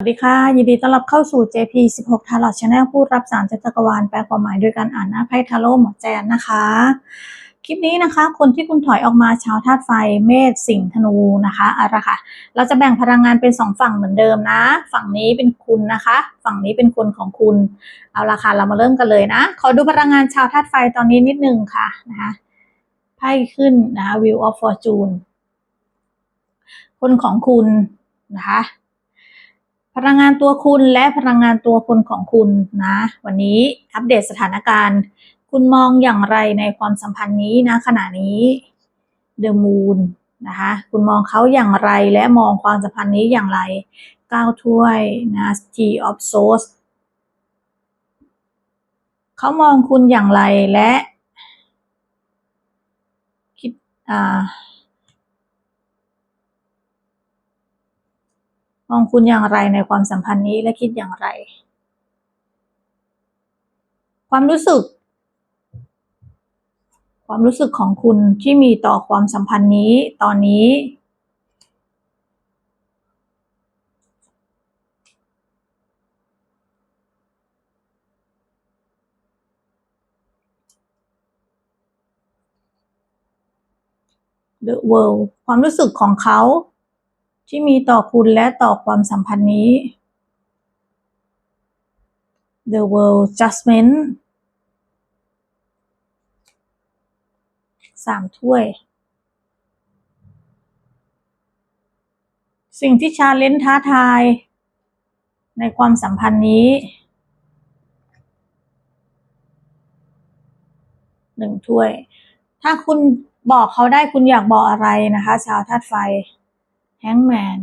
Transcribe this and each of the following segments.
สวัสดีค่ะ ยินดีต้อนรับเข้าสู่ JP 16 t a r o t Channel ผู้รับสารจักรวาลแปลความหมายโดยการอ่านหน้าไพ่ทาโร่หมอแจนนะคะ คลิปนี้นะคะ คนที่คุณถอยออกมาชาวธาตุไฟเมษสิงห์ธนูนะคะอะไรค่ะ เราจะแบ่งพลังงานเป็นสองฝั่งเหมือนเดิมนะ ฝั่งนี้เป็นคุณนะคะ ฝั่งนี้เป็นคนของคุณ เอาละค่ะ เรามาเริ่มกันเลยนะ ขอดูพลังงานชาวธาตุไฟตอนนี้นิดนึงค่ะนะคะไพ่ขึ้นนะคะ Wheel of Fortune คนของคุณนะคะ ลังงานตัวคุณและพลังงานตัวคนของคุณนะ วันนี้อัปเดตสถานการณ์ คุณมองอย่างไรในความสัมพันธ์นี้นะขณะนี้ The Moon นะคะคุณมองเขาอย่างไรและมองความสัมพันธ์นี้อย่างไรก้าวถ้วยนะ T of Swords เขามองคุณอย่างไรและ คิดอ่า มองคุณอย่างไรในความสัมพันธ์นี้และคิดอย่างไร ความรู้สึก ความรู้สึกของคุณที่มีต่อความสัมพันธ์นี้ตอนนี้ The World ความรู้สึกของเขา ที่มีต่อคุณและต่อความสัมพันธ์นี้ The World Judgment สามถ้วย สิ่งที่ชาเลนท้าทาย ในความสัมพันธ์นี้หนึ่งถ้วย ถ้าคุณบอกเขาได้คุณอยากบอกอะไรนะคะ ชาวธาตุไฟ แฮงแมน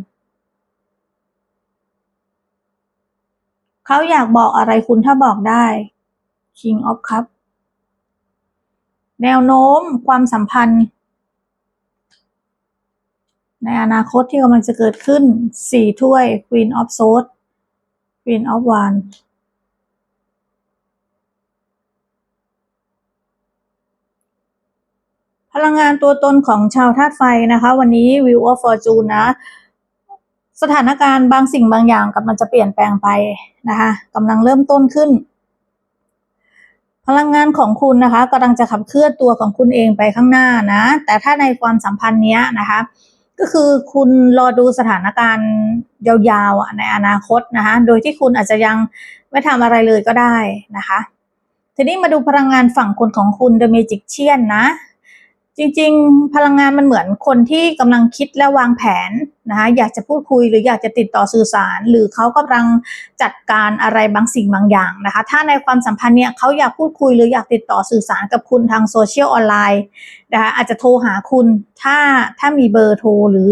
เขาอยากบอกอะไรคุณถ้าบอกได้ King of Cup แนวโน้มความสัมพันธ์ ในอนาคตที่กำลังจะเกิดขึ้นสี่ถ้วย Queen of Swords Queen of Wands พลังงานตัวตนของชาวธาตุไฟนะคะ วันนี้ Wheel of Fortune นะ สถานการณ์บางสิ่งบางอย่างกำลังจะเปลี่ยนแปลงไปนะคะกำลังเริ่มต้นขึ้น พลังงานของคุณนะคะกำลังจะขับเคลื่อนตัวของคุณเองไปข้างหน้านะ แต่ถ้าในความสัมพันธ์เนี้ยนะคะ ก็คือคุณรอดูสถานการณ์ยาวๆในอนาคตนะคะ โดยที่คุณอาจจะยังไม่ทำอะไรเลยก็ได้นะคะทีนี้มาดูพลังงานฝั่งคนของคุณ The Magician นะ จริงๆ พลังงานมันเหมือนคนที่กำลังคิดและวางแผนนะคะอยากจะพูดคุยหรืออยากจะติดต่อสื่อสาร หรือเขากำลังจัดการอะไรบางสิ่งบางอย่างนะคะถ้าในความสัมพันธ์เนี่ยเขาอยากพูดคุยหรืออยากติดต่อสื่อสารกับคุณทางโซเชียลออนไลน์นะคะอาจจะโทรหาคุณถ้าถ้ามีเบอร์โทรหรือ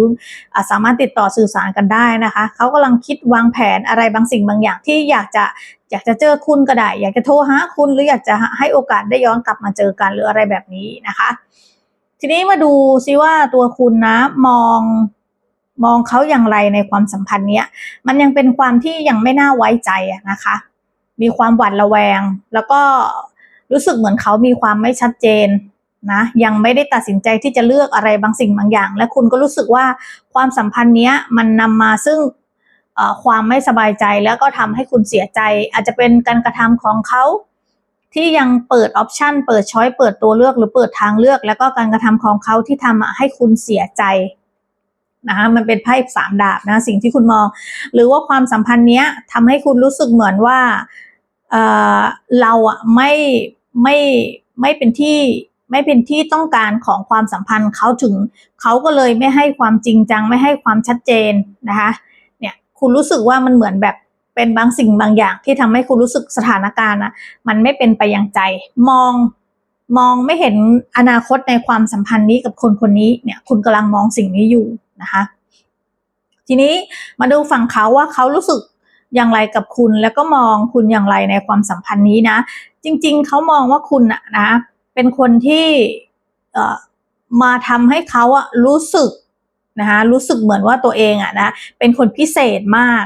อสามารถติดต่อสื่อสารกันได้นะคะเขากำลังคิดวางแผนอะไรบางสิ่งบางอย่างที่อยากจะอยากจะเจอคุณก็ได้ อยากจะโทรหาคุณหรืออยากจะให้โอกาสได้ย้อนกลับมาเจอกันหรืออะไรแบบนี้นะคะ ทีนี้มาดูซิว่าตัวคุณนะมองมองเขาอย่างไรในความสัมพันธ์เนี้ย มันยังเป็นความที่ยังไม่น่าไว้ใจอะนะคะ มีความหวาดระแวง แล้วก็รู้สึกเหมือนเขามีความไม่ชัดเจนนะยังไม่ได้ตัดสินใจที่จะเลือกอะไรบางสิ่งบางอย่าง และคุณก็รู้สึกว่าความสัมพันธ์เนี้ยมันนำมาซึ่งความไม่สบายใจแล้วก็ทำให้คุณเสียใจ อาจจะเป็นการกระทำของเขา ที่ยังเปิดออปชันเปิดช้อยเปิดตัวเลือกหรือเปิดทางเลือก แล้วก็การกระทำของเขาที่ทำให้คุณเสียใจนะคะมันเป็นไพ่สามดาบนะสิ่งที่คุณมอง หรือว่าความสัมพันธ์เนี้ยทำให้คุณรู้สึกเหมือนว่าเออเราอะไม่ไม่ไม่เป็นที่ไม่เป็นที่ต้องการของความสัมพันธ์เขาถึงเขาก็เลยไม่ให้ความจริงจังไม่ให้ความชัดเจนนะคะเนี่ยคุณรู้สึกว่ามันเหมือนแบบ เป็นบางสิ่งบางอย่างที่ทำให้คุณรู้สึกสถานการณ์อะมันไม่เป็นไปอย่างใจ มองมองไม่เห็นอนาคตในความสัมพันธ์นี้กับคนคนนี้เนี่ย คุณกำลังมองสิ่งนี้อยู่นะคะ ทีนี้มาดูฝั่งเขาว่าเขารู้สึกอย่างไรกับคุณ แล้วก็มองคุณอย่างไรในความสัมพันธ์นี้นะ จริง ๆเขามองว่าคุณอะนะ เป็นคนที่เอ่อมาทำให้เขาอะรู้สึกนะคะรู้สึกเหมือนว่าตัวเองอะนะเป็นคนพิเศษมาก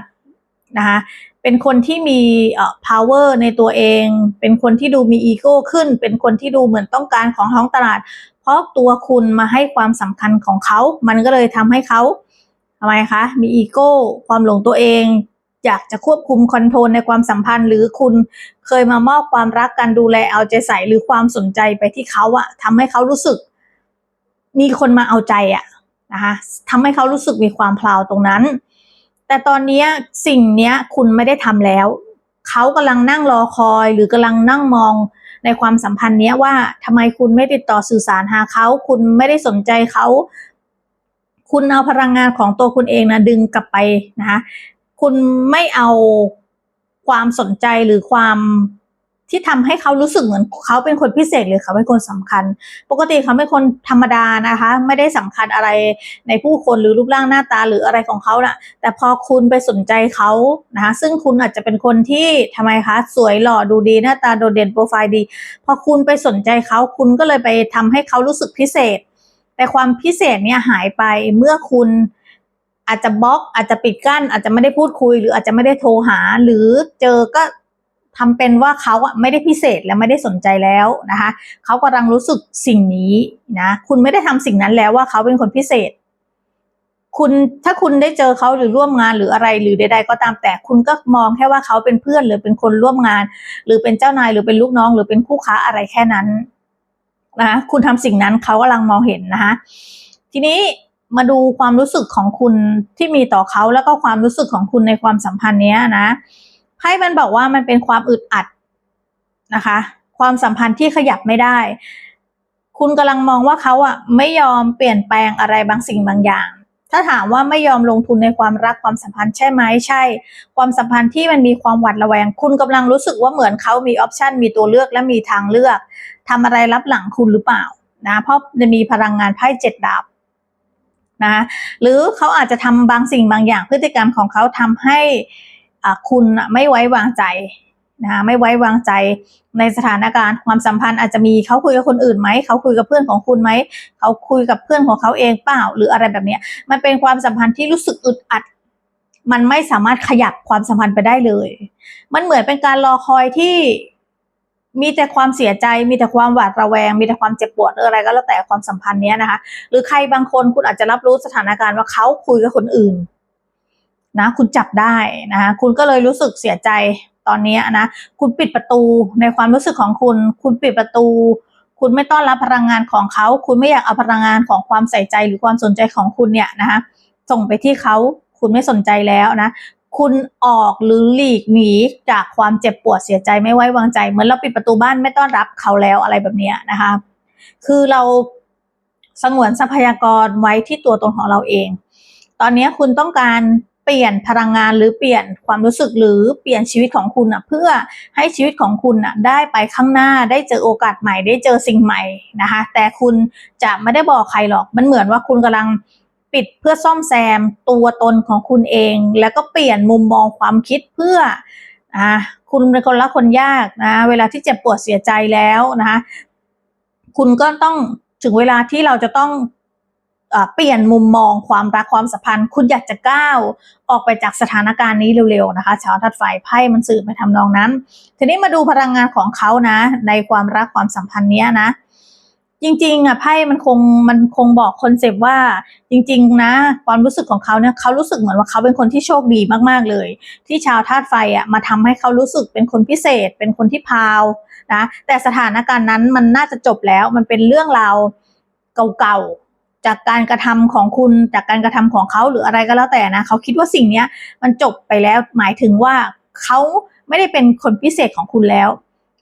นะคะเป็นคนที่มีเอ่อ power ในตัวเอง เป็นคนที่ดูมีอีโก้ขึ้น เป็นคนที่ดูเหมือนต้องการของท้องตลาด เพราะตัวคุณมาให้ความสำคัญของเขา มันก็เลยทำให้เขาทำไมคะ มีอีโก้ ความหลงตัวเอง อยากจะควบคุมคอนโทรลในความสัมพันธ์ หรือคุณเคยมามอบความรักการดูแลเอาใจใส่หรือความสนใจไปที่เขาอะทำให้เขารู้สึก มีคนมาเอาใจอะนะคะทำให้เขารู้สึกมีความพลาวตรงนั้น แต่ตอนนี้สิ่งเนี้ยคุณไม่ได้ทำแล้ว เขากำลังนั่งรอคอย หรือกำลังนั่งมองในความสัมพันธ์เนี้ยว่าทำไมคุณไม่ติดต่อสื่อสารหาเขา คุณไม่ได้สนใจเขา คุณเอาพลังงานของตัวคุณเองนะดึงกลับไปนะคะคุณไม่เอาความสนใจหรือความ ที่ทำให้เขารู้สึกเหมือนเขาเป็นคนพิเศษหรือเขาเป็นคนสำคัญ ปกติเขาเป็นคนธรรมดานะคะ ไม่ได้สำคัญอะไรในผู้คนหรือรูปร่างหน้าตาหรืออะไรของเขาน่ะ แต่พอคุณไปสนใจเขานะคะซึ่งคุณอาจจะเป็นคนที่ทำไมคะ สวยหล่อดูดีหน้าตาโดดเด่นโปรไฟล์ดี พอคุณไปสนใจเขาคุณก็เลยไปทำให้เขารู้สึกพิเศษ แต่ความพิเศษเนี่ยหายไปเมื่อคุณอาจจะบล็อกอาจจะปิดกั้น อาจจะไม่ได้พูดคุย หรืออาจจะไม่ได้โทรหา หรือเจอก็ ทำเป็นว่าเขาอะไม่ได้พิเศษและไม่ได้สนใจแล้วนะคะเขากำลังรู้สึกสิ่งนี้นะคุณไม่ได้ทำสิ่งนั้นแล้วว่าเขาเป็นคนพิเศษ คุณถ้าคุณได้เจอเขาหรือร่วมงานหรืออะไรหรือใด ๆ ก็ตามแต่คุณก็มองแค่ว่าเขาเป็นเพื่อนหรือเป็นคนร่วมงาน หรือเป็นเจ้านายหรือเป็นลูกน้อง หรือเป็นคู่ค้าอะไรแค่นั้นนะคะคุณทำสิ่งนั้นเขากำลังมองเห็นนะคะทีนี้มาดูความรู้สึกของคุณที่มีต่อเขาแล้วก็ความรู้สึกของคุณในความสัมพันธ์เนี้ยนะ ไพ่มันบอกว่ามันเป็นความอึดอัดนะคะ ความสัมพันธ์ที่ขยับไม่ได้ คุณกำลังมองว่าเขาอะไม่ยอมเปลี่ยนแปลงอะไรบางสิ่งบางอย่าง ถ้าถามว่าไม่ยอมลงทุนในความรักความสัมพันธ์ใช่ไหมใช่ ความสัมพันธ์ที่มันมีความหวาดระแวง คุณกำลังรู้สึกว่าเหมือนเขามีออปชันมีตัวเลือกและมีทางเลือกทำอะไรรับหลังคุณหรือเปล่านะเพราะจะมีพลังงานไพ่เจ็ดดาบนะหรือเขาอาจจะทำบางสิ่งบางอย่างพฤติกรรมของเขาทำให้ คุณไม่ไว้วางใจนะไม่ไว้วางใจในสถานการณ์ความสัมพันธ์อาจจะมีเขาคุยกับคนอื่นไหมเขาคุยกับเพื่อนของคุณไหมเขาคุยกับเพื่อนของเขาเองเปล่า หรืออะไรแบบนี้มันเป็นความสัมพันธ์ที่รู้สึกอึดอัด มันไม่สามารถขยับความสัมพันธ์ไปได้เลย มันเหมือนเป็นการรอคอยที่มีแต่ความเสียใจ มีแต่ความหวาดระแวง มีแต่ความเจ็บปวดอะไรก็แล้วแต่ความสัมพันธ์เนี้ยนะคะ หรือใครบางคนคุณอาจจะรับรู้สถานการณ์ว่าเขาคุยกับคนอื่น นะคุณจับได้นะคะคุณก็เลยรู้สึกเสียใจตอนนี้นะคุณปิดประตูในความรู้สึกของคุณ คุณปิดประตู คุณไม่ต้อนรับพลังงานของเขา คุณไม่อยากเอาพลังงานของความใส่ใจหรือความสนใจของคุณเนี่ยนะคะส่งไปที่เขาคุณไม่สนใจแล้วนะคุณออกหรือหลีกหนีจากความเจ็บปวดเสียใจไม่ไว้วางใจเหมือนเราปิดประตูบ้านไม่ต้อนรับเขาแล้วอะไรแบบนี้นะคะ คือเราสงวนทรัพยากรไว้ที่ตัวตนของเราเอง ตอนนี้คุณต้องการ ปลี่ยนพลังงานหรือเปลี่ยนความรู้สึกหรือเปลี่ยนชีวิตของคุณอะเพื่อให้ชีวิตของคุณอะได้ไปข้างหน้าได้เจอโอกาสใหม่ได้เจอสิ่งใหม่นะคะ แต่คุณจะไม่ได้บอกใครหรอกมันเหมือนว่าคุณกำลังปิดเพื่อซ่อมแซมตัวตนของคุณเอง แล้วก็เปลี่ยนมุมมองความคิดเพื่ออ่าคุณเป็นคนรักคนยากนะเวลาที่เจ็บปวดเสียใจแล้วนะคะคุณก็ต้องถึงเวลาที่เราจะต้อง เปลี่ยนมุมมองความรักความสัมพันธ์ คุณอยากจะก้าวออกไปจากสถานการณ์นี้เร็วๆนะคะชาวทัดไฟไพ่มันสื่อไปทำนองนั้น ทีนี้มาดูพลังงานของเขานะ ในความรักความสัมพันธ์เนี้ยนะ จริงๆอะไพ่มันคงมันคงบอกคอนเซปต์ว่าจริง ๆ นะ ความรู้สึกของเขาเนี่ยเขารู้สึกเหมือนว่าเขาเป็นคนที่โชคดีมากๆเลย ที่ชาวธาตุไฟอะมาทำให้เขารู้สึกเป็นคนพิเศษ เป็นคนที่พาวนะแต่สถานการณ์นั้นมันน่าจะจบแล้วมันเป็นเรื่องราวเก่าๆ จากการกระทำของคุณจากการกระทำของเขาหรืออะไรก็แล้วแต่นะเขาคิดว่าสิ่งเนี้ยมันจบไปแล้วหมายถึงว่าเขาไม่ได้เป็นคนพิเศษของคุณแล้ว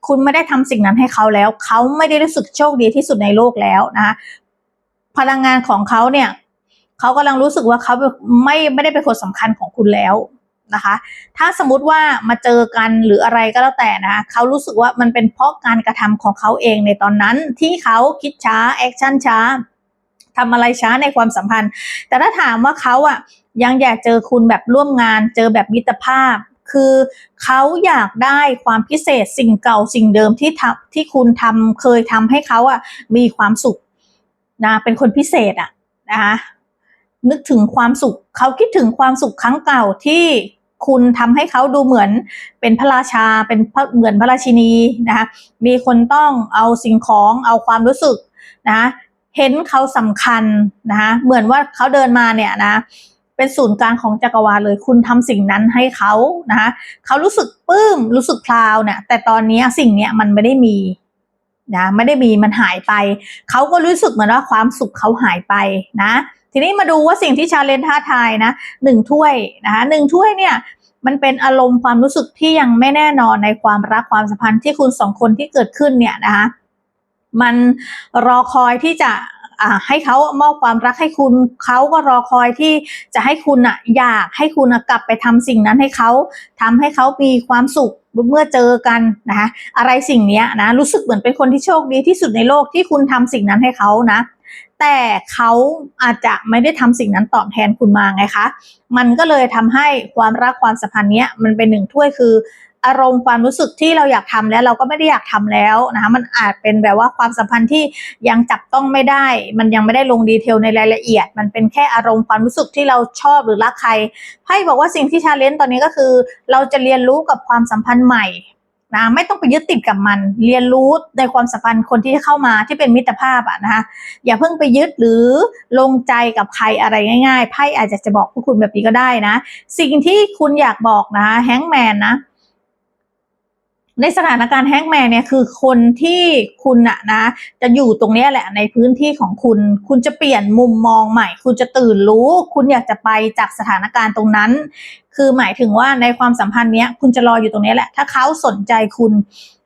คุณไม่ได้ทำสิ่งนั้นให้เขาแล้ว เขาไม่ได้รู้สึกโชคดีที่สุดในโลกแล้วนะคะพลังงานของเขาเนี่ยเขากำลังรู้สึกว่าเขาไม่ไม่ได้เป็นคนสำคัญของคุณแล้วนะคะ ถ้าสมมติว่ามาเจอกันหรืออะไรก็แล้วแต่นะเขารู้สึกว่ามันเป็นเพราะการกระทำของเขาเองในตอนนั้นที่เขาคิดช้าแอคชั่นช้า ทำอะไรช้าในความสัมพันธ์ แต่ถ้าถามว่าเขาอะยังอยากเจอคุณแบบร่วมงาน เจอแบบมิตรภาพ คือเขาอยากได้ความพิเศษสิ่งเก่าสิ่งเดิมที่ทำที่คุณทำเคยทำให้เขาอะมีความสุขนะเป็นคนพิเศษอะนะคะนึกถึงความสุขเขาคิดถึงความสุขครั้งเก่าที่คุณทำให้เขาดูเหมือนเป็นพระราชาเป็นเหมือนพระราชินีนะคะมีคนต้องเอาสิ่งของเอาความรู้สึกนะะ เห็นเขาสำคัญนะคะเหมือนว่าเขาเดินมาเนี่ยนะเป็นศูนย์กลางของจักรวาลเลย คุณทำสิ่งนั้นให้เขานะคะเขารู้สึกปลื้มรู้สึกพลาวเนี่ยแต่ตอนนี้สิ่งเนี้ยมันไม่ได้มีนะไม่ได้มีมันหายไป เขาก็รู้สึกเหมือนว่าความสุขเขาหายไปนะ ทีนี้มาดูว่าสิ่งที่ชาเลนท้าทายนะหนึ่งถ้วยนะคะหนึ่งถ้วยเนี่ยมันเป็นอารมณ์ความรู้สึกที่ยังไม่แน่นอนในความรักความสัมพันธ์ที่คุณสองคนที่เกิดขึ้นเนี่ยนะคะ มันรอคอยที่จะให้เขามอบความรักให้คุณเขาก็รอคอยที่จะให้คุณอะอยากให้คุณกลับไปทำสิ่งนั้นให้เขาทำให้เขามีความสุขเมื่อเจอกันนะคะอะไรสิ่งนี้นะรู้สึกเหมือนเป็นคนที่โชคดีที่สุดในโลกที่คุณทำสิ่งนั้นให้เขานะแต่เขาอาจจะไม่ได้ทำสิ่งนั้นตอบแทนคุณมาไงคะ มันก็เลยทำให้ความรักความสัมพันธ์เนี้ยมันเป็นหนึ่งถ้วยคือ อารมณ์ความรู้สึกที่เราอยากทำแล้วเราก็ไม่ได้อยากทำแล้วนะคะมันอาจเป็นแบบว่าความสัมพันธ์ที่ยังจับต้องไม่ได้ มันยังไม่ได้ลงดีเทลในรายละเอียด มันเป็นแค่อารมณ์ความรู้สึกที่เราชอบหรือรักใครไพ่บอกว่าสิ่งที่ชาเลนจ์ตอนนี้ก็คือ เราจะเรียนรู้กับความสัมพันธ์ใหม่นะไม่ต้องไปยึดติดกับมัน เรียนรู้ในความสัมพันธ์คนที่เข้ามาที่เป็นมิตรภาพอะนะคะอย่าเพิ่งไปยึดหรือลงใจกับใครอะไรง่ายๆไพ่อาจจะจะบอกพวกคุณแบบนี้ก็ได้นะ สิ่งที่คุณอยากบอกนะแฮงแมนนะ ในสถานการณ์แฮงแมนเนี่ยคือคนที่คุณอะนะ จะอยู่ตรงนี้แหละในพื้นที่ของคุณ คุณจะเปลี่ยนมุมมองใหม่ คุณจะตื่นรู้ คุณอยากจะไปจากสถานการณ์ตรงนั้น คือหมายถึงว่าในความสัมพันธ์เนี้ยคุณจะรออยู่ตรงนี้แหละ ถ้าเขาสนใจคุณ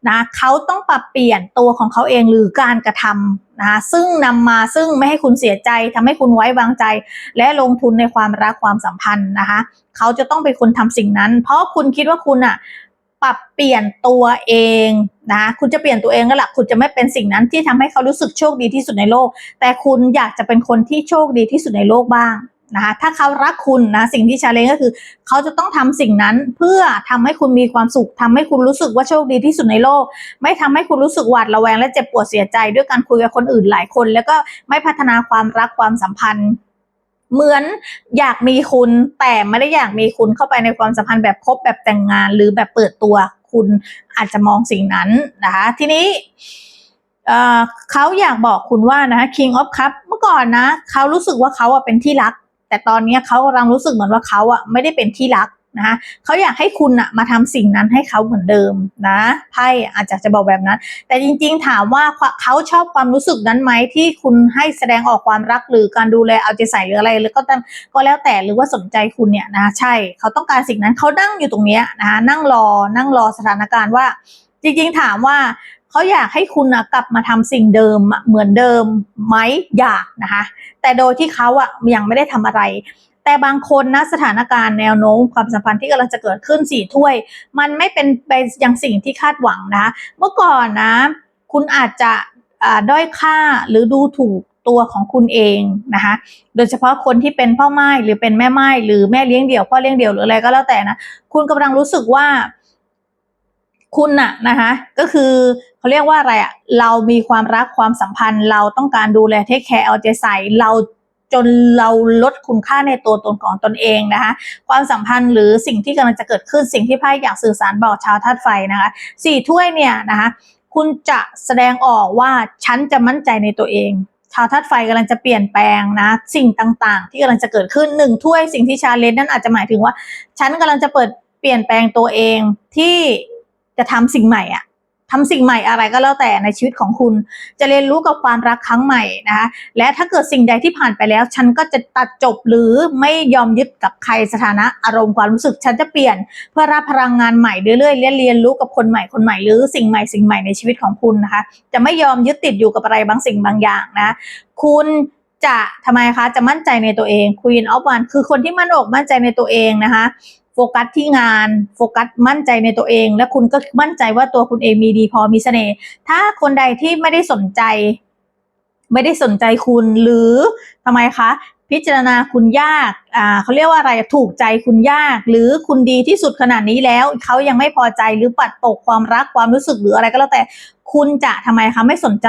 นะเขาต้องปรับเปลี่ยนตัวของเขาเองหรือการกระทำนะคะซึ่งนำมาซึ่งไม่ให้คุณเสียใจทำให้คุณไว้วางใจ และลงทุนในความรักความสัมพันธ์นะคะ เขาจะต้องเป็นคนทำสิ่งนั้น เพราะคุณคิดว่าคุณอะ ปรับเปลี่ยนตัวเองนะคุณจะเปลี่ยนตัวเองก็แหละคุณจะไม่เป็นสิ่งนั้นที่ทำให้เขารู้สึกโชคดีที่สุดในโลก แต่คุณอยากจะเป็นคนที่โชคดีที่สุดในโลกบ้างนะคะถ้าเขารักคุณนะสิ่งที่ชาเลนก็คือ เขาจะต้องทำสิ่งนั้นเพื่อทำให้คุณมีความสุขทำให้คุณรู้สึกว่าโชคดีที่สุดในโลก ไม่ทำให้คุณรู้สึกหวาดระแวงและเจ็บปวดเสียใจ ด้วยการคุยกับคนอื่นหลายคน แล้วก็ไม่พัฒนาความรักความสัมพันธ์ เหมือนอยากมีคุณแต่ไม่ได้อยากมีคุณเข้าไปในความสัมพันธ์แบบคบแบบแต่งงานหรือแบบเปิดตัวคุณอาจจะมองสิ่งนั้นนะคะทีนี้เเขาอยากบอกคุณว่านะคะ King of Cup เมื่อก่อนนะเขารู้สึกว่าเขาอะเป็นที่รัก แต่ตอนนี้เขากำลังรู้สึกเหมือนว่าเขาอะไม่ได้เป็นที่รัก นะคะเขาอยากให้คุณอะมาทำสิ่งนั้นให้เขาเหมือนเดิมนะไพ่อาจจะจะบอกแบบนั้น แต่จริงๆถามว่าเขาชอบความรู้สึกนั้นไหมที่คุณให้แสดงออกความรักหรือการดูแลเอาใจใส่หรืออะไรหรือก็ตามก็แล้วแต่หรือว่าสนใจคุณเนี่ยนะใช่เขาต้องการสิ่งนั้นเขานั่งอยู่ตรงเนี้ยนะคะนั่งรอนั่งรอสถานการณ์ว่า จริงๆถามว่าเขาอยากให้คุณนะกลับมาทำสิ่งเดิมเหมือนเดิมไหมอยากนะคะแต่โดยที่เขาอะยังไม่ได้ทำอะไร แต่บางคนนะสถานการณ์แนวโน้มความสัมพันธ์ที่กำลังจะเกิดขึ้นสี่ถ้วย มันไม่เป็นไปอย่างสิ่งที่คาดหวังนะ เมื่อก่อนนะ คุณอาจจะด้อยค่าหรือดูถูกตัวของคุณเองนะคะ โดยเฉพาะคนที่เป็นพ่อไม้หรือเป็นแม่ไม้หรือแม่เลี้ยงเดี่ยวพ่อเลี้ยงเดี่ยวหรืออะไรก็แล้วแต่นะ คุณกำลังรู้สึกว่า คุณน่ะนะคะ ก็คือเขาเรียกว่าอะไรอะเรามีความรักความสัมพันธ์ เราต้องการดูแลเทคแคร์เอาใจใส่เรา จนเราลดคุณค่าในตัวตนของตนเองนะคะความสัมพันธ์หรือสิ่งที่กำลังจะเกิดขึ้นสิ่งที่ไพ่อยากสื่อสารบอกชาวธาตุไฟนะคะสี่ถ้วยเนี่ยนะคะคุณจะแสดงออกว่าฉันจะมั่นใจในตัวเองชาวธาตุไฟกำลังจะเปลี่ยนแปลงนะ สิ่งต่างๆ ที่กำลังจะเกิดขึ้นหนึ่งถ้วยสิ่งที่ชาเลนจ์นั่นอาจจะหมายถึงว่า ฉันกำลังจะเปิดเปลี่ยนแปลงตัวเองที่จะทำสิ่งใหม่อะ ทำสิ่งใหม่อะไรก็แล้วแต่ในชีวิตของคุณ จะเรียนรู้กับความรักครั้งใหม่นะคะและถ้าเกิดสิ่งใดที่ผ่านไปแล้ว ฉันก็จะตัดจบหรือไม่ยอมยึดกับใครสถานะอารมณ์ความรู้สึก ฉันจะเปลี่ยนเพื่อรับพลังงานใหม่เรื่อยๆและเรียนรู้กับคนใหม่คนใหม่หรือสิ่งใหม่สิ่งใหม่ในชีวิตของคุณนะคะ จะไม่ยอมยึดติดอยู่กับอะไรบางสิ่งบางอย่างนะ คุณจะทำไมคะ จะมั่นใจในตัวเอง Queen of One คือคนที่มั่นอกมั่นใจในตัวเองนะคะ โฟกัสที่งาน โฟกัสมั่นใจในตัวเอง และคุณก็มั่นใจว่าตัวคุณเองมีดีพอมีเสน่ห์ถ้าคนใดที่ไม่ได้สนใจ ไม่ได้สนใจคุณหรือทำไมคะ พิจารณาคุณยาก เขาเรียกว่าอะไรถูกใจคุณยาก หรือคุณดีที่สุดขนาดนี้แล้วเขายังไม่พอใจหรือปัดตกความรักความรู้สึกหรืออะไรก็แล้วแต่คุณจะทำไมคะไม่สนใจ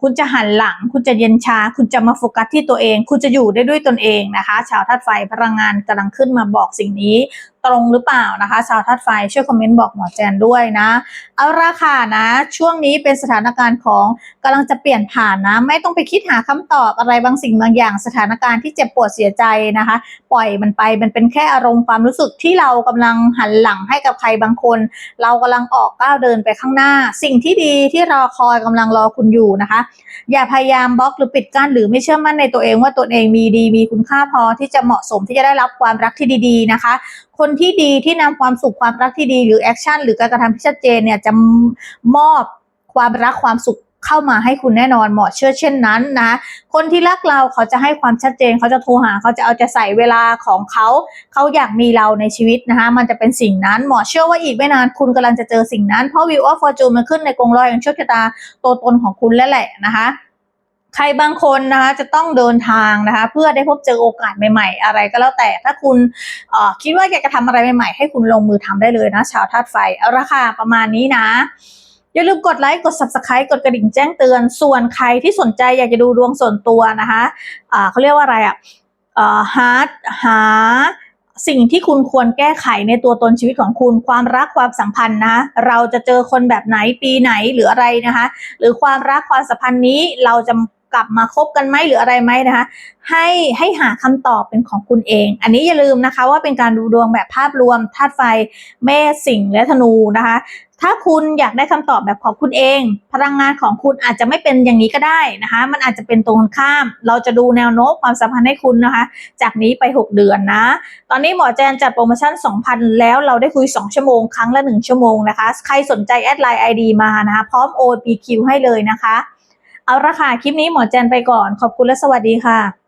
คุณจะหันหลัง คุณจะเย็นชา คุณจะมาโฟกัสที่ตัวเอง คุณจะอยู่ได้ด้วยตนเองนะคะ ชาวธาตุไฟพลังงานกำลังขึ้นมาบอกสิ่งนี้ตรงหรือเปล่านะคะ ชาวธาตุไฟช่วยคอมเมนต์บอกหมอแจนด้วยนะ เอาราคานะ ช่วงนี้เป็นสถานการณ์ของกำลังจะเปลี่ยนผ่านนะ ไม่ต้องไปคิดหาคำตอบอะไรบางสิ่งบางอย่าง สถานการณ์ที่เจ็บปวดเสียใจนะคะปล่อยมันไปมันเป็นแค่อารมณ์ความรู้สึกที่เรากำลังหันหลังให้กับใครบางคน เรากำลังออกก้าวเดินไปข้างหน้า สิ่งที่ดีที่รอคอยกำลังรอคุณอยู่นะคะ อย่าพยายามบล็อกหรือปิดกั้นหรือไม่เชื่อมั่นในตัวเองว่าตัวเองมีดีมีคุณค่าพอที่จะเหมาะสมที่จะได้รับความรักที่ดี ๆ นะคะ คนที่ดีที่นำความสุขความรักที่ดีหรือแอคชั่นหรือการกระทำที่ชัดเจนเนี่ยจะมอบความรักความสุข เข้ามาให้คุณแน่นอนเหมาะเชื่อเช่นนั้นนะคนที่รักเราเขาจะให้ความชัดเจนเขาจะโทรหาเขาจะเอาใจใส่เวลาของเขา เขาอยากมีเราในชีวิตนะคะมันจะเป็นสิ่งนั้นหมอเชื่อว่าอีกไม่นานคุณกำลังจะเจอสิ่งนั้นเพราะวิวออฟฟอร์จูนมันขึ้นในกรงลอแห่งโชคชะตาตัวตนของคุณแล้วแหละนะคะใครบางคนนะคะจะต้องเดินทางนะคะเพื่อได้พบเจอโอกาสใหม่ ๆ อะไรก็แล้วแต่ถ้าคุณคิดว่าอยากจะทำอะไรใหม่ๆ ให้คุณลงมือทำได้เลยนะชาวธาตุไฟเอาราคาประมาณนี้นะ อย่าลืมกดไลค์ กด subscribe กดกระดิ่งแจ้งเตือน ส่วนใครที่สนใจอยากจะดูดวงส่วนตัวนะคะะเขาเรียกว่าอะไรอะเอ่อหาหาสิ่งที่คุณควรแก้ไขในตัวตนชีวิตของคุณ ความรักความสัมพันธ์นะะเราจะเจอคนแบบไหนปีไหนหรืออะไรนะคะ หรือความรักความสัมพันธ์นี้เราจะ กลับมาคบกันไหมหรืออะไรไหมนะคะให้ให้หาคำตอบเป็นของคุณเอง อันนี้อย่าลืมนะคะว่าเป็นการดูดวงแบบภาพรวมธาตุไฟเมษสิงห์และธนูนะคะ ถ้าคุณอยากได้คำตอบแบบของคุณเอง พลังงานของคุณอาจจะไม่เป็นอย่างนี้ก็ได้นะคะ มันอาจจะเป็นตรงข้าม เราจะดูแนวโน้มความสัมพันธ์ให้คุณนะคะ จากนี้ไป 6 เดือนนะ ตอนนี้หมอแจนจัดโปรโมชั่น 2,000 แล้วเราได้คุย 2 ชั่วโมงครั้งละ 1 ชั่วโมงนะคะ ใครสนใจแอดไลน์ ID มานะคะ พร้อม OPQ ให้เลยนะคะ เอาละค่ะ คลิปนี้หมอแจนไปก่อน ขอบคุณและสวัสดีค่ะ